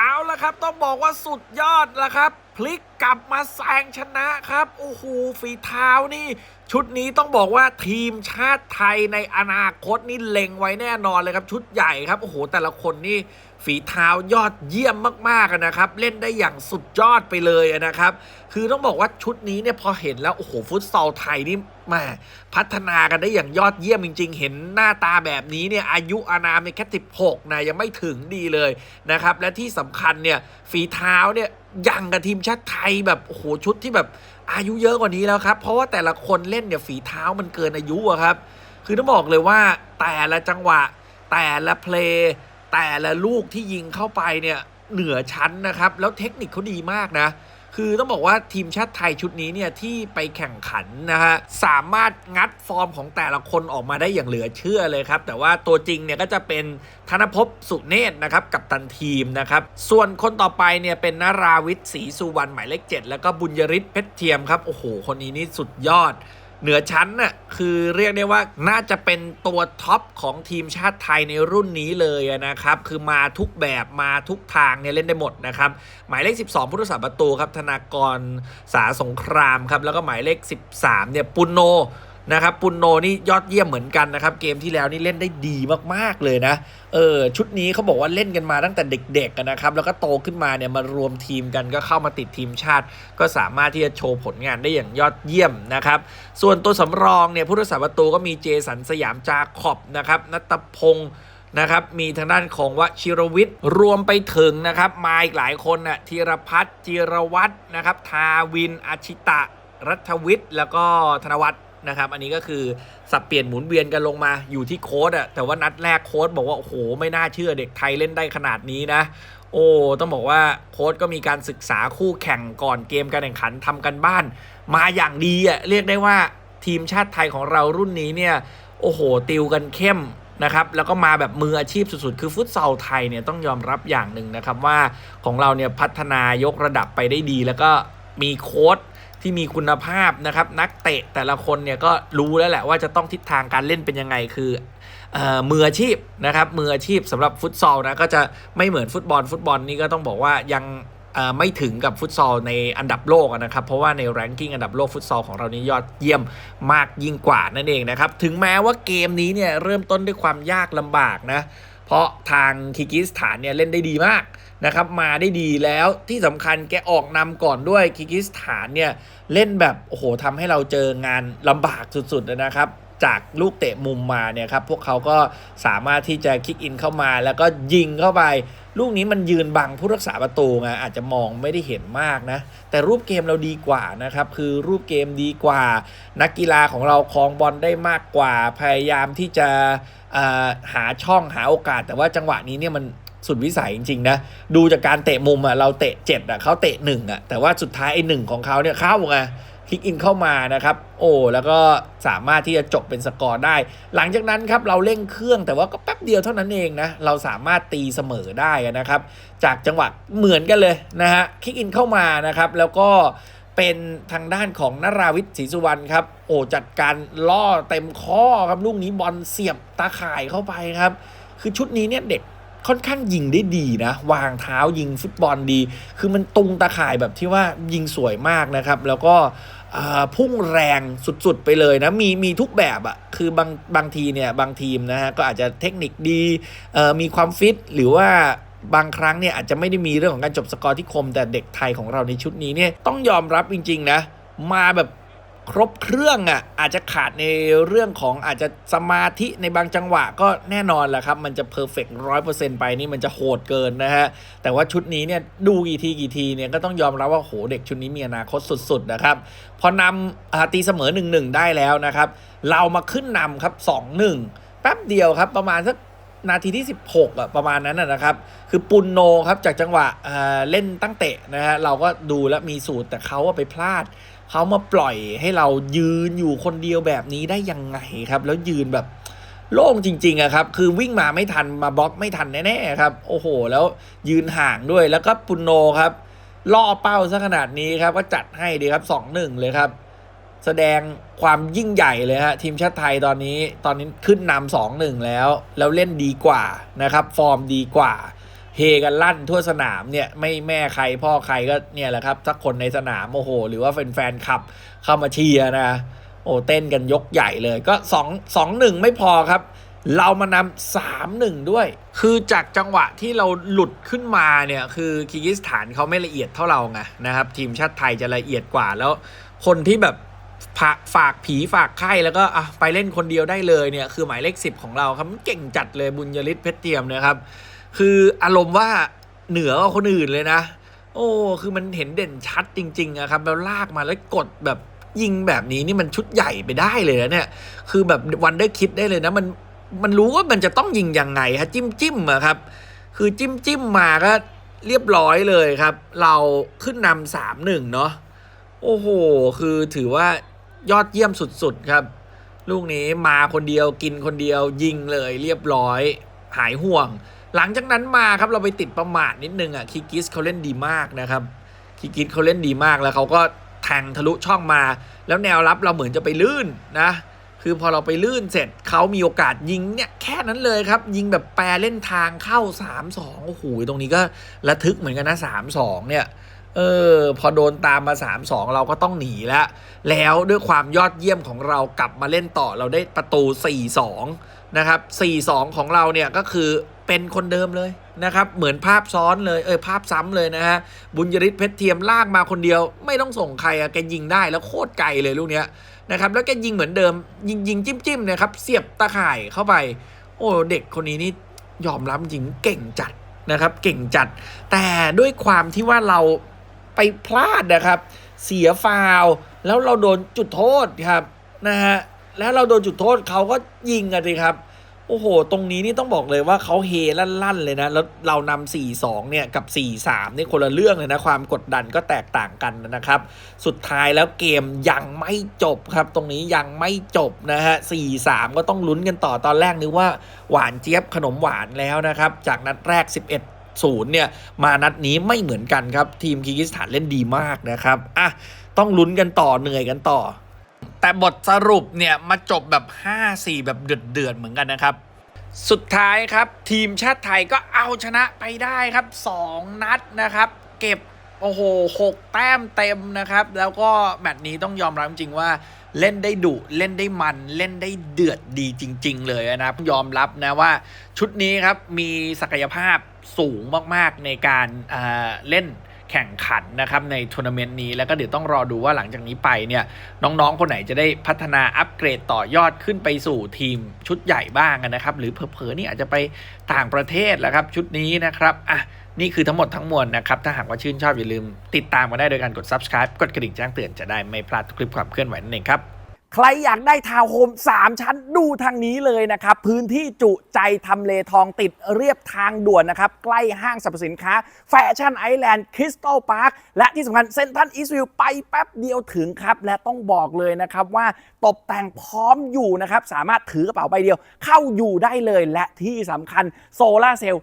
เอาละครับต้องบอกว่าสุดยอดละครับ พลิกกลับมาแซงชนะครับ โอ้โหฝีเท้านี่ ชุดนี้ต้องบอกว่าทีมชาติไทยในอนาคตนี่เล็งไว้แน่นอนเลยครับ ชุดใหญ่ครับ โอ้โห แต่ละคนนี่ ฝีเท้ายอดเยี่ยมมากๆนะครับ เล่นได้อย่างสุดยอดไปเลยนะครับ คือต้องบอกว่าชุดนี้เนี่ยพอเห็นแล้ว โอ้โห ฟุตซอลไทยนี่มาพัฒนากันได้อย่างยอดเยี่ยมจริง ๆ เห็นหน้าตาแบบนี้เนี่ยอายุอานามเนี่ยแค่16นะยังไม่ถึงดีเลยนะครับ และที่สำคัญเนี่ยฝีเท้าเนี่ยยังกับทีมชาติไทยแบบโอ้โหชุดที่แบบอายุเยอะกว่านี้แล้วครับ เพราะว่าแต่ละคนเล่นเนี่ยฝีเท้ามันเกินอายุอะครับ คือต้องบอกเลยว่าแต่ละจังหวะแต่ละเพลย์ แต่ละลูกที่ยิงเข้าไปเนี่ยเหนือชั้นนะครับ แล้วเทคนิคเขาดีมากนะ คือต้องบอกว่าทีมชาติไทยชุดนี้เนี่ยที่ไปแข่งขันนะฮะสามารถงัดฟอร์มของแต่ละคนออกมาได้อย่างเหลือเชื่อเลยครับ แต่ว่าตัวจริงเนี่ยก็จะเป็นธนภพสุเนตรนะครับกับตันทีมนะครับ ส่วนคนต่อไปเนี่ยเป็นนาราวิทย์ศรีสุวรรณหมายเลขเจ็ดแล้วก็บุญยริศเพชรเทียมครับโอ้โหคนนี้นี่สุดยอด เหนือชั้นน่ะคือเรียกได้ว่าน่าจะเป็นตัวท็อปของทีมชาติไทยในรุ่นนี้เลยนะครับ คือมาทุกแบบมาทุกทางเนี่ยเล่นได้หมดนะครับ หมายเลข 12ผู้รักษาประตูครับธนากรสาสงครามครับ แล้วก็หมายเลข 13เนี่ยปุนโน นะครับปุณโนนี่ยอดเยี่ยมเหมือนกันนะครับ เกมที่แล้วนี่เล่นได้ดีมากๆเลยนะเออชุดนี้เขาบอกว่าเล่นกันมาตั้งแต่เด็กๆอะนะครับ แล้วก็โตขึ้นมาเนี่ยมารวมทีมกันก็เข้ามาติดทีมชาติ ก็สามารถที่จะโชว์ผลงานได้อย่างยอดเยี่ยมนะครับ ส่วนตัวสำรองเนี่ยผู้รักษาประตูก็มีเจสันสยามจาขอบนะครับนัตพงศ์นะครับ มีทางด้านของวชิรวิทย์รวมไปถึงนะครับ มาอีกหลายคนน่ะธีรพัฒน์จิรวัตรนะครับ ทาวินอาชิตะ รัฐวิทย์ แล้วก็ธนวัฒน์ นะครับอันนี้ก็คือสับเปลี่ยนหมุนเวียนกันลงมาอยู่ที่โค้ดอะแต่ว่านัดแรกโค้ดบอกว่าโอ้โหไม่น่าเชื่อเด็กไทยเล่นได้ขนาดนี้นะโอ้ต้องบอกว่าโค้ดก็มีการศึกษาคู่แข่งก่อนเกมการแข่งขันทำกันบ้าน มาอย่างดีอะเรียกได้ว่าทีมชาติไทยของเรารุ่นนี้เนี่ยโอ้โห ติวกันเข้มนะครับแล้วก็มาแบบมืออาชีพสุดๆ คือฟุตซอลไทยเนี่ยต้องยอมรับอย่างหนึ่งนะครับว่าของเราเนี่ยพัฒนายกระดับไปได้ดี แล้วก็มีโค้ด ที่มีคุณภาพนะครับ นักเตะแต่ละคนเนี่ยก็รู้แล้วแหละว่าจะต้องทิศทางการเล่นเป็นยังไงคือมืออาชีพนะครับมืออาชีพสำหรับฟุตซอลนะก็จะไม่เหมือนฟุตบอลฟุตบอลนี่ก็ต้องบอกว่ายัง ไม่ถึงกับฟุตซอลในอันดับโลกนะครับ เพราะว่าในแรงกิ้งอันดับโลกฟุตซอลของเรานี้ยอดเยี่ยมมากยิ่งกว่านั่นเองนะครับ ถึงแม้ว่าเกมนี้เนี่ยเริ่มต้นด้วยความยากลำบากนะ เพราะทางคิกิสถานเนี่ยเล่นได้ดีมากนะครับ มาได้ดีแล้วที่สำคัญแกออกนำก่อนด้วยคิกิสถานเนี่ยเล่นแบบโอ้โหทำให้เราเจองานลำบากสุดๆนะครับ จากลูกเตะมุมมาเนี่ยครับพวกเขาก็สามารถที่จะคิกอินเข้ามา แล้วก็ยิงเข้าไป ลูกนี้มันยืนบังผู้รักษาประตูไงอาจจะมองไม่ได้เห็นมากนะ แต่รูปเกมเราดีกว่านะครับ คือรูปเกมดีกว่า นักกีฬาของเราครองบอลได้มากกว่า พยายามที่จะหาช่องหาโอกาส แต่ว่าจังหวะนี้เนี่ยมันสุดวิสัยจริงๆนะ ดูจากการเตะมุมอะเราเตะเจ็ดอะเขาเตะหนึ่งอะแต่ว่าสุดท้ายไอ้หนึ่งของเขาเนี่ยเข้าไง คลิกอินเข้ามานะครับ โอ้แล้วก็สามารถที่จะจบเป็นสกอร์ได้ หลังจากนั้นครับเราเร่งเครื่องแต่ว่าก็แป๊บเดียวเท่านั้นเองนะเราสามารถตีเสมอได้นะครับ จากจังหวะเหมือนกันเลยนะฮะคลิกอินเข้ามานะครับแล้วก็เป็นทางด้านของนราวิทย์ศรีสุวรรณครับ โอ้จัดการล่อเต็มข้อครับลูกนี้บอลเสียบตาข่ายเข้าไปครับ คือชุดนี้เนี่ยเด็กค่อนข้างยิงได้ดีนะ วางเท้ายิงฟุตบอลดี คือมันตรงตาข่ายแบบที่ว่ายิงสวยมากนะครับ แล้วก็ พุ่งแรงสุดๆไปเลยนะมีมีทุกแบบอะคือบางบางทีเนี่ยบางทีมนะฮะก็อาจจะเทคนิคดีมีความฟิตหรือว่าบางครั้งเนี่ยอาจจะไม่ได้มีเรื่องของการจบสกอร์ที่คม แต่เด็กไทยของเราในชุดนี้เนี่ยต้องยอมรับจริง ๆ นะ มาแบบ ครบเครื่องอะอาจจะขาดในเรื่องของอาจจะสมาธิในบางจังหวะก็แน่นอนแหละครับ มันจะเพอร์เฟกต์ร้อยเปอร์เซ็นต์ไปนี่มันจะโหดเกินนะฮะ แต่ว่าชุดนี้เนี่ยดูกี่ทีกี่ทีเนี่ยก็ต้องยอมรับว่าโหเด็กชุดนี้มีอนาคตสุด ๆ นะครับ พอนำอตีเสมอ1-1ได้แล้วนะครับ เรามาขึ้นนำครับ 2-1 แป๊บเดียวครับประมาณสักนาทีที่ 16อะประมาณนั้นนะครับ คือปุนโนครับจากจังหวะเอ่อเล่นตั้งเตะนะฮะเราก็ดูแล้วมีสูตรแต่เขาไปพลาด เขามาปล่อยให้เรายืนอยู่คนเดียวแบบนี้ได้ยังไงครับ แล้วยืนแบบโล่งจริงๆอะครับ คือวิ่งมาไม่ทันมาบล็อกไม่ทันแน่ๆครับ โอ้โห แล้วยืนห่างด้วยแล้วก็ปุนโนครับล่อเป้าซะขนาดนี้ครับ ก็จัดให้ดีครับ2-1เลยครับ แสดงความยิ่งใหญ่เลยฮะทีมชาติไทยตอนนี้ ตอนนี้ขึ้นนำสองหนึ่งแล้ว แล้วเล่นดีกว่านะครับ ฟอร์มดีกว่า เฮกันลั่นทั่วสนามเนี่ยไม่แม่ใครพ่อใครก็เนี่ยแหละครับสักคนในสนามโอ้โห หรือว่าแฟนๆขับเข้ามาเชียร์นะ โอ้เต้นกันยกใหญ่เลยก็2 2 1ไม่พอครับ เรามานำสามหนึ่งด้วย คือจากจังหวะที่เราหลุดขึ้นมาเนี่ยคือคีร์กิสถานเขาไม่ละเอียดเท่าเราไงนะครับ ทีมชาติไทยจะละเอียดกว่าแล้วคนที่แบบฝากผีฝากไข้แล้วก็ไปเล่นคนเดียวได้เลยเนี่ยคือหมายเลขสิบของเราครับมันเก่งจัดเลยบุญยริศเพชรเทียมนะครับ คืออารมณ์ว่าเหนือกว่าคนอื่นเลยนะ โอ้ คือมันเห็นเด่นชัดจริงๆอะครับ แล้วลากมาแล้วกดแบบยิงแบบนี้นี่มันชุดใหญ่ไปได้เลยนะเนี่ย คือแบบวันได้คิดได้เลยนะ มันมันรู้ว่ามันจะต้องยิงยังไงฮะจิ้มจิ้มอะครับ คือจิ้มจิ้มมาก็เรียบร้อยเลยครับ เราขึ้นนำสามหนึ่งเนาะ โอ้โห คือถือว่ายอดเยี่ยมสุดๆครับ ลูกนี้มาคนเดียวกินคนเดียวยิงเลยเรียบร้อย หายห่วง หลังจากนั้นมาครับเราไปติดประมาทนิดนึงอะคิกิสเขาเล่นดีมากนะครับคิกิสเขาเล่นดีมากแล้วเขาก็แทงทะลุช่องมา แล้วแนวรับเราเหมือนจะไปลื่นนะคือพอเราไปลื่นเสร็จเขามีโอกาสยิงเนี่ยแค่นั้นเลยครับ ยิงแบบแปรเล่นทางเข้า 3-2โอ้โหตรงนี้ก็ระทึกเหมือนกันนะ3-2เนี่ย เออ พอโดนตามมา 3-2 เราก็ต้องหนีแล้ว แล้วด้วยความยอดเยี่ยมของเรากลับมาเล่นต่อเราได้ประตู 4-2 นะครับ 4-2 ของเราเนี่ยก็คือเป็นคนเดิมเลยนะครับ เหมือนภาพซ้อนเลย เออภาพซ้ำเลยนะฮะ บุญยริศเพชรเทียมลากมาคนเดียว ไม่ต้องส่งใครอะแกยิงได้แล้วโคตรไกลเลยลูกเนี้ยนะครับ แล้วแกยิงเหมือนเดิม ยิงยิงจิ้มจิ้มนะครับ เสียบตะข่ายเข้าไป โอ้เด็กคนนี้นี่ยอมรับจริงเก่งจัดนะครับ เก่งจัด แต่ด้วยความที่ว่าเรา ไปพลาดนะครับ เสียฟาวแล้วเราโดนจุดโทษครับนะฮะแล้วเราโดนจุดโทษเขาก็ยิงกันสิครับ โอ้โห ตรงนี้นี่ต้องบอกเลยว่าเขาเฮลั่นๆเลยนะ แล้วเรานำ4-2เนี่ยกับ 4-3นี่คนละเรื่องเลยนะ ความกดดันก็แตกต่างกันนะครับ สุดท้ายแล้วเกมยังไม่จบครับ ตรงนี้ยังไม่จบนะฮะ4-3 ก็ต้องลุ้นกันต่อตอนแรกนึกว่าหวานเจี๊ยบขนมหวานแล้วนะครับ จากนัดแรก 11 ศูนย์เนี่ยมานัดนี้ไม่เหมือนกันครับ ทีมคีร์กิสถานเล่นดีมากนะครับอะต้องลุ้นกันต่อเหนื่อยกันต่อ แต่บทสรุปเนี่ยมาจบแบบ 5-4 แบบเดือดเดือดเหมือนกันนะครับสุดท้ายครับ ทีมชาติไทยก็เอาชนะไปได้ครับ 2 นัดนะครับ เก็บ โอ้โหหกแต้มเต็มนะครับ แล้วก็แมตช์นี้ต้องยอมรับจริงๆว่าเล่นได้ดุเล่นได้มันเล่นได้เดือดดีจริง ๆ เลยนะครับยอมรับนะว่าชุดนี้ครับมีศักยภาพสูงมากๆในการอ่าเล่นแข่งขันนะครับในทัวร์นาเมนต์นี้แล้วก็เดี๋ยวต้องรอดูว่าหลังจากนี้ไปเนี่ยน้องๆ คนไหนจะได้พัฒนาอัปเกรดต่อยอดขึ้นไปสู่ทีมชุดใหญ่บ้างนะครับ หรือเผลอๆนี่อาจจะไปต่างประเทศแหละครับชุดนี้นะครับอะ นี่คือทั้งหมดทั้งมวลนะครับ ถ้าหากว่าชื่นชอบอย่าลืม ติดตามมาได้โดยการกด subscribe กดกระดิ่งแจ้งเตือนจะได้ไม่พลาดคลิปความเคลื่อนไหวนั่นเองครับ ใครอยากได้ทาวน์โฮม3 ชั้นดูทางนี้เลยนะครับ พื้นที่จุใจทำเลทองติดเรียบทางด่วนนะครับ ใกล้ห้างสรรพสินค้า แฟชั่นไอแลนด์คริสตัลพาร์คและที่สำคัญเซ็นทรัลอีสต์วิวไปแป๊บเดียวถึงครับ และต้องบอกเลยนะครับว่าตกแต่งพร้อมอยู่นะครับ สามารถถือกระเป๋าใบเดียวเข้าอยู่ได้เลยและที่สำคัญโซลาร์เซลล์